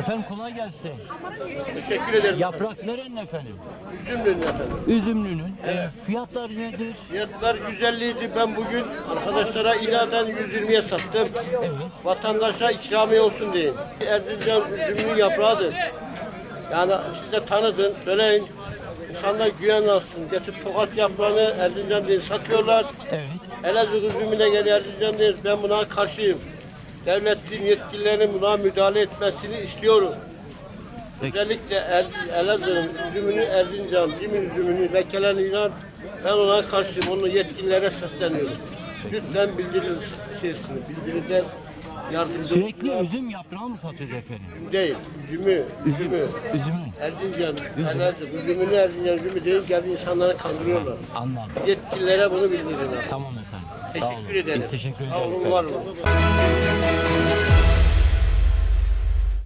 Efendim kolay gelsin. Teşekkür ederim. Yaprak nerenin efendim? Üzümlü'nün efendim. Üzümlünün. E, fiyatlar nedir? Fiyatlar 150 idi. Ben bugün arkadaşlara iladen 120'ye sattım. Evet. Vatandaşa ikramiye olsun diye. Erzincan üzümünün yaprağıdır. Yani siz de tanıdın, söyleyin. İnsanlar güven alsın. Getirip tokat yaprağını Erzincan diye satıyorlar. Evet. Elazığ üzümüne geliyor Erzincan diye. Ben buna karşıyım. Devletin yetkililerinin buna müdahale etmesini istiyorum. Peki. Özellikle er, Elazığ'ın üzümünü, Erzincan, Cimin üzümünü lekeleniyor. Ben ona karşıyım. Onu yetkililere sesleniyorum. Lütfen bildirin şeysini. Bildiriden yardımcı Sürekli olsunlar. üzüm yaprağı mı satıyoruz efendim? değil. Üzümü, üzümü. Üzümün. Erzincan, Elazığ, üzümünü Erzincan üzümü değil. Geldi insanları kandırıyorlar. Anladım. Yetkililere bunu bildirin. Tamam efendim. Teşekkür ederim. Biz teşekkür ederiz. Sağ olun, var olun.